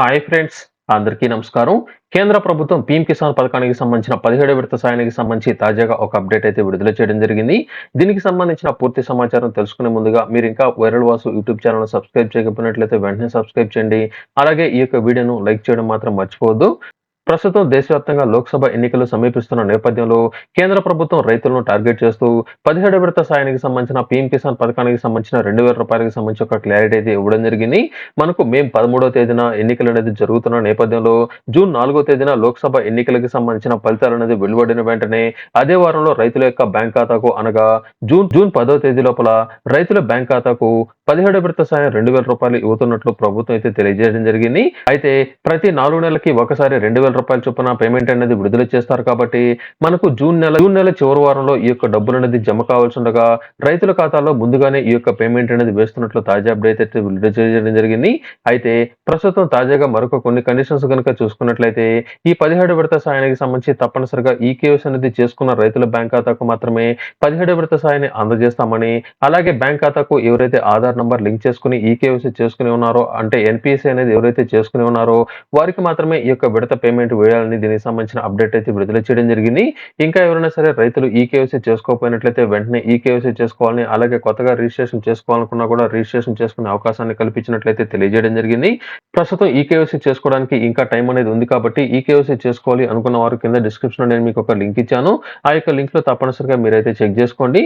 Hi friends అందరికీ నమస్కారం. కేంద్ర ప్రభుత్వం పీఎం కిసాన్ పథకానికి సంబంధించిన పదిహేడు విడత సాయానికి సంబంధించి తాజాగా ఒక అప్డేట్ అయితే విడుదల చేయడం జరిగింది. దీనికి సంబంధించిన పూర్తి సమాచారం తెలుసుకునే ముందుగా మీరు ఇంకా viral Vasu YouTube channel subscribe చేయకపోయినట్లయితే వెంటనే సబ్స్క్రైబ్ చేయండి. అలాగే ఈ యొక్క వీడియోను లైక్ చేయడం మాత్రం మర్చిపోవద్దు. ప్రస్తుతం దేశవ్యాప్తంగా లోక్సభ ఎన్నికలు సమీపిస్తున్న నేపథ్యంలో కేంద్ర ప్రభుత్వం రైతులను టార్గెట్ చేస్తూ పదిహేడు విడత సాయానికి సంబంధించిన పీఎం కిసాన్ పథకానికి సంబంధించిన రెండు వేల రూపాయలకు సంబంధించి ఒక క్లారిటీ అయితే ఇవ్వడం జరిగింది. మనకు మే పదమూడవ తేదీన ఎన్నికలు అనేది జరుగుతున్న నేపథ్యంలో జూన్ నాలుగో తేదీన లోక్సభ ఎన్నికలకు సంబంధించిన ఫలితాలు అనేది వెలువడిన వెంటనే అదే వారంలో రైతుల యొక్క బ్యాంక్ ఖాతాకు అనగా జూన్ జూన్ పదో తేదీ లోపల రైతుల బ్యాంక్ ఖాతాకు పదిహేడు విడత సాయం రెండు వేల రూపాయలు ఇవ్వుతున్నట్లు ప్రభుత్వం అయితే తెలియజేయడం జరిగింది. అయితే ప్రతి నాలుగు నెలలకి ఒకసారి రెండు వేల రూపాయల చొప్పున పేమెంట్ అనేది విడుదల చేస్తారు కాబట్టి మనకు జూన్ నెల జూన్ నెల చివరి వారంలో ఈ యొక్క డబ్బులు అనేది జమ కావాల్సి ఉండగా రైతుల ఖాతాలో ముందుగానే ఈ యొక్క పేమెంట్ అనేది వేస్తున్నట్లు తాజా అప్డేట్ అయితే విడుదల చేయడం జరిగింది. అయితే ప్రస్తుతం తాజాగా మరొక కొన్ని కండిషన్స్ కనుక చూసుకున్నట్లయితే ఈ పదిహేడు విడత సాయానికి సంబంధించి తప్పనిసరిగా ఈ కేవీసీ అనేది చేసుకున్న రైతుల బ్యాంక్ ఖాతాకు మాత్రమే పదిహేడు విడత సాయాన్ని అందజేస్తామని అలాగే బ్యాంక్ ఖాతాకు ఎవరైతే ఆధార్ నంబర్ లింక్ చేసుకుని ఈ చేసుకుని ఉన్నారో అంటే ఎన్పిఎస్సీ అనేది ఎవరైతే చేసుకుని ఉన్నారో వారికి మాత్రమే ఈ యొక్క విడత పేమెంట్ పేమెంట్ వేయాలని దీనికి సంబంధించిన అప్డేట్ అయితే విడుదల చేయడం జరిగింది. ఇంకా ఎవరైనా సరే రైతులు ఈ కేవీసీ చేసుకోకపోయినట్లయితే వెంటనే ఈ కేవీసీ చేసుకోవాలని అలాగే కొత్తగా రిజిస్ట్రేషన్ చేసుకోవాలనుకున్నా కూడా రిజిస్ట్రేషన్ చేసుకునే అవకాశాన్ని కల్పించినట్లయితే తెలియజేయడం జరిగింది. ప్రస్తుతం ఈ కేవీసీ చేసుకోవడానికి ఇంకా టైం అనేది ఉంది కాబట్టి ఈ కేవీసీ చేసుకోవాలి అనుకున్న వారు కింద డిస్క్రిప్షన్ నేను మీకు ఒక లింక్ ఇచ్చాను. ఆ యొక్క లింక్లో తప్పనిసరిగా మీరైతే చెక్ చేసుకోండి.